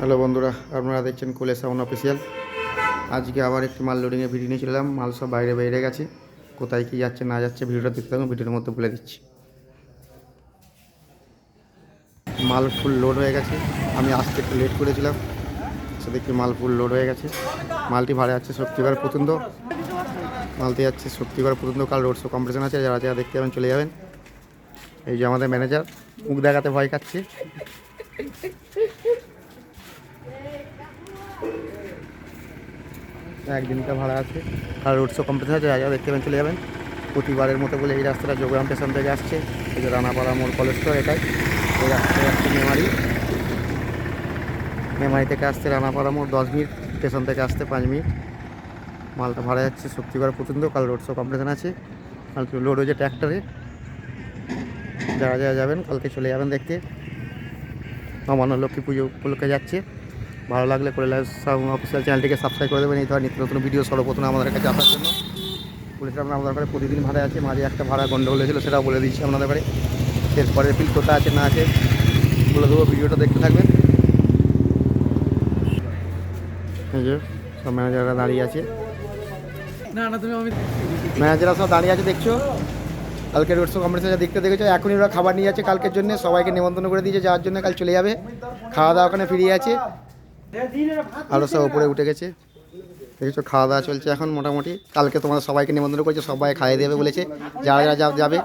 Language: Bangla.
হ্যালো বন্ধুরা, আপনারা দেখছেন কোলে সাউন্ড অফিসিয়াল। আজকে আবার একটি মাল লোডিংয়ে ভিডিও নিয়ে চলাম মাল সব বাইরে বাইরে গেছে। কোথায় কি যাচ্ছে, না যাচ্ছে ভিডিওটা দেখতে থাকুন, ভিডিওর মধ্যে বলে দিচ্ছি। মাল ফুল লোড হয়ে গেছে। আমি আসতে একটু লেট করেছিলাম। সে দেখি মাল ফুল লোড হয়ে গেছে। মালটি ভাড়া যাচ্ছে শক্তিগড় পর্যন্ত মালটি যাচ্ছে শক্তিগড় পর্যন্ত কাল রোড শো কম্পিটিশন আছে। যারা যারা দেখতে যাবেন চলে যাবেন। এই যে আমাদের ম্যানেজার মুখ দেখাতে ভয় খাচ্ছে। একদিনটা ভাড়া আছে। আর রোড শো কমপ্লিট আছে যা দেখতে পাবেন চলে যাবেন। প্রতিবারের মতো বলে এই রাস্তাটা যোগগ্রাম স্টেশন থেকে আসছে। এই যে রানাপাড়া মোড় কলেজ তো এটাই। এই রাস্তায় আসছে মেমারি। মেমারি থেকে আসছে রানাপাড়া মোড়, দশ মিনিট স্টেশন থেকে আসতে পাঁচ মিনিট। মালটা ভাড়া যাচ্ছে শক্তিগড় পর্যন্ত কাল রোড শো কম্পিটিশন আছে। কাল লোড হয়েছে ট্র্যাক্টরে যারা যারা যাবেন, কালকে চলে যাবেন দেখতে। নবান্ন লক্ষ্মী পুজো উপলক্ষে যাচ্ছে। ভালো লাগলে করে অফিসিয়াল চ্যানেলটিকে সাবস্ক্রাইব করে দেবেন। এই ধরনের নিত্য নতুন ভিডিও সর্বপ্রথম আমাদের কাছে আসার জন্য। আমরা আমাদের কাছে প্রতিদিন ভাড়া আছে। মাঝে একটা ভাড়া গন্ডগোল হয়েছিল সেটাও বলে দিচ্ছি আপনাদের বাড়ি এরপরে ফিল কোথায় আছে না আছে বলে দেবো। ভিডিওটা দেখতে থাকবেন। এই যে সব ম্যানেজাররা দাঁড়িয়ে আছে। না না তুমি ম্যানেজাররা সব দাঁড়িয়ে আছে দেখছ? কালকে রোড শো কম্পিটিশন দেখতে দেখেছ এখনই ওরা খাবার নিয়ে যাচ্ছে কালকের জন্য। সবাইকে নিমন্ত্রণ করে দিয়েছে যাওয়ার জন্য কাল চলে যাবে। খাওয়া দাওয়া ওখানে ফিরিয়ে আছে। আরও সব উপরে উঠে গেছে। দেখেছ খাওয়া দাওয়া চলছে এখন মোটামুটি। কালকে তোমাদের সবাইকে নিমন্ত্রণ করেছে, সবাই খাইয়ে দেবে বলেছে। যারা যারা যাবে